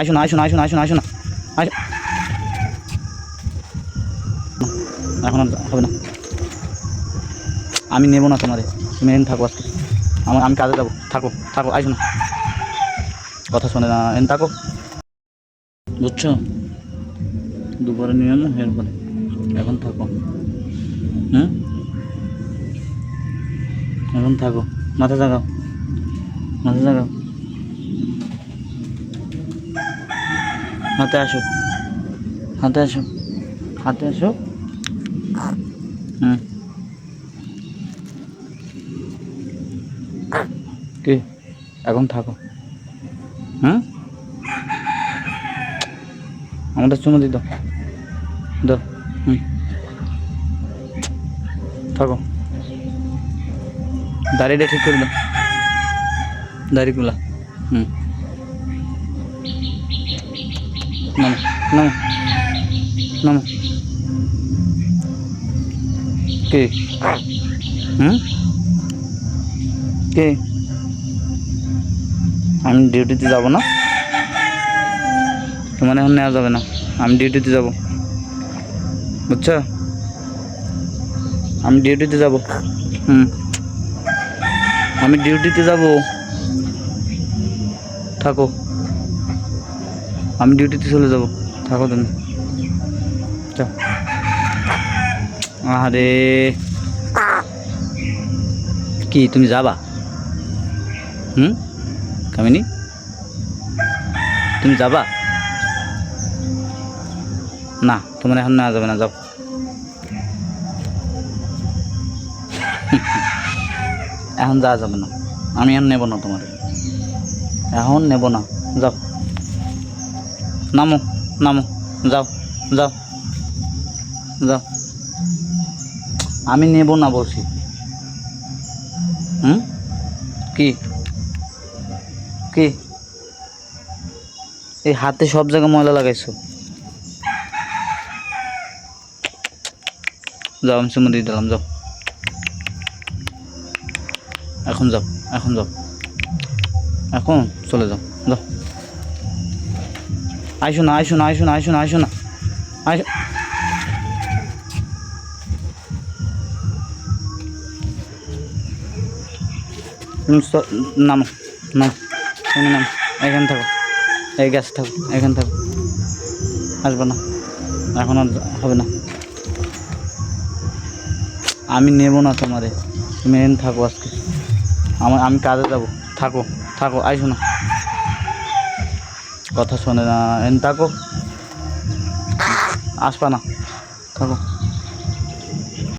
আসো না আসো না আসো না আসো না আসো না এখন হবে না। আমি নেব না তোমারে। তুমি এন থাকো আজকে। আমার আমি কাজে যাব। থাকো থাকো আসো না কথা শোনে না এন থাকো। বুঝছ? দুপুরে নিয়ে এলো, এরপরে এখন থাকো। হ্যাঁ? এখন থাকো। মাথা জাগাও। মাথা জাগাও। হাতে আসো। হাতে আসো। হাতে আসো। হুম। কি? এখন থাকো। হুম? আমাদের চুমো দি দাও। দাও। হুম। থাকো। দাড়িটা ঠিক করে দাও। দাড়িগুলা। হুম। নামো নামো। নামো। কে? হুম? কে? আমি ডিউটিতে যাব না। তোমার এখন নেওয়া যাবে না। আমি ডিউটিতে যাব। বুঝছ? আমি ডিউটিতে যাব। হুম। আমি ডিউটিতে যাব। থাকো। আমি ডিউটিতে চলে যাব। থাকো তুমি। আরে কি, তুমি যাবা? হুম? কামিনী? তুমি যাবা? না, তোমার এখন নেওয়া যাবে না, যাও। এখন যাওয়া যাবে না। আমি এখন নেব না তোমার। এখন নেব না। যাও। নামো নামো, যাও যাও যাও। আমি নেব না বলছি। হুম? কি? কি? এই হাতে সব জায়গায় ময়লা লাগাইছো। যাও, আমি চুমো দিয়ে দিলাম, যাও। এখন যাও এখন যাও। এখন চলে যাও যাও। আইসো না আইসো না আইসো না আইসো না আইসো না আইসো নামো নাম নাম, এখানে থাকো, এই গ্যাস থাকো, এখানে থাকো। আসবে না, এখন আর হবে না। আমি নেব না তোমারে, তুমি এন থাকো আজকে। আমার আমি কাজে যাব, থাকো থাকো, আইসো না। কথা শোনে না। এন থাকো। আসবা না। থাকো।